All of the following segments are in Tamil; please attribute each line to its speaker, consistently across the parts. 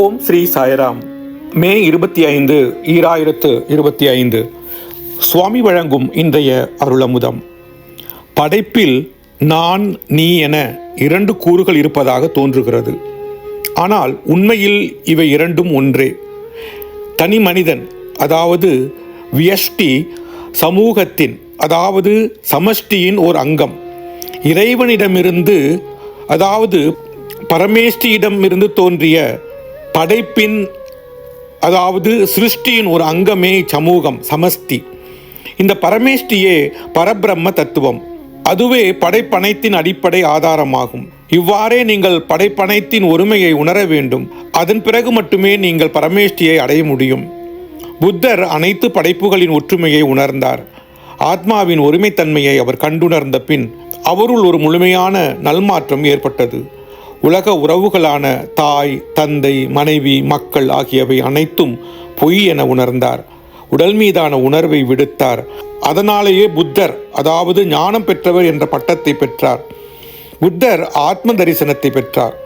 Speaker 1: ஓம் ஸ்ரீ சாய்ராம். மே இருபத்தி ஐந்து ஈராயிரத்து இருபத்தி ஐந்து. சுவாமி வழங்கும் இன்றைய அருளமுதம். படைப்பில் நான் நீ என இரண்டு கூறுகள் இருப்பதாக தோன்றுகிறது. ஆனால் உண்மையில் இவை இரண்டும் ஒன்றே. தனி மனிதன் அதாவது வியஷ்டி சமூகத்தின் அதாவது சமஷ்டியின் ஓர் அங்கம். இறைவனிடமிருந்து அதாவது பரமேஷ்டியிடமிருந்து தோன்றிய படைப்பின் அதாவது சிருஷ்டியின் ஒரு அங்கமே சமூகம் சமஸ்தி இந்த பரமேஷ்டியே பரபிரம்ம தத்துவம். அதுவே படைப்பனைத்தின் அடிப்படை ஆதாரமாகும். இவ்வாறே நீங்கள் படைப்பனைத்தின் ஒருமையை உணர வேண்டும். அதன் பிறகு மட்டுமே நீங்கள் பரமேஷ்டியை அடைய முடியும். புத்தர் அனைத்து படைப்புகளின் ஒற்றுமையை உணர்ந்தார். ஆத்மாவின் ஒருமைத்தன்மையை அவர் கண்டுணர்ந்த பின் அவருள் ஒரு முழுமையான நல்மாற்றம் ஏற்பட்டது. உலக உறவுகளான தாய் தந்தை மனைவி மக்கள் ஆகியவை அனைத்தும் பொய் என உணர்ந்தார். உடல் மீதான உணர்வை விடுத்தார். அதனாலேயே புத்தர் அதாவது ஞானம் பெற்றவர் என்ற பட்டத்தை பெற்றார். புத்தர் ஆத்ம தரிசனத்தை பெற்றார்.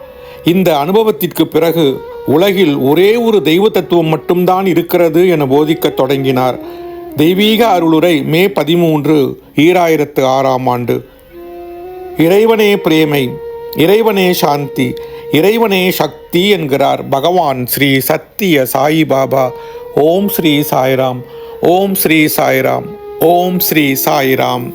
Speaker 1: இந்த அனுபவத்திற்கு பிறகு உலகில் ஒரே ஒரு தெய்வ தத்துவம் மட்டும்தான் இருக்கிறது என போதிக்கத் தொடங்கினார். தெய்வீக அருளுரை மே பதிமூன்று ஈராயிரத்து ஆறாம் ஆண்டு. இறைவனே பிரேமை இறைவனே சாந்தி இறைவனே சக்தி என்கிறார் பகவான் ஸ்ரீ சத்திய சாயி பாபா. ஓம் ஸ்ரீ சாய்ராம் ஓம் ஸ்ரீ சாய்ராம் ஓம் ஸ்ரீ சாய்ராம்.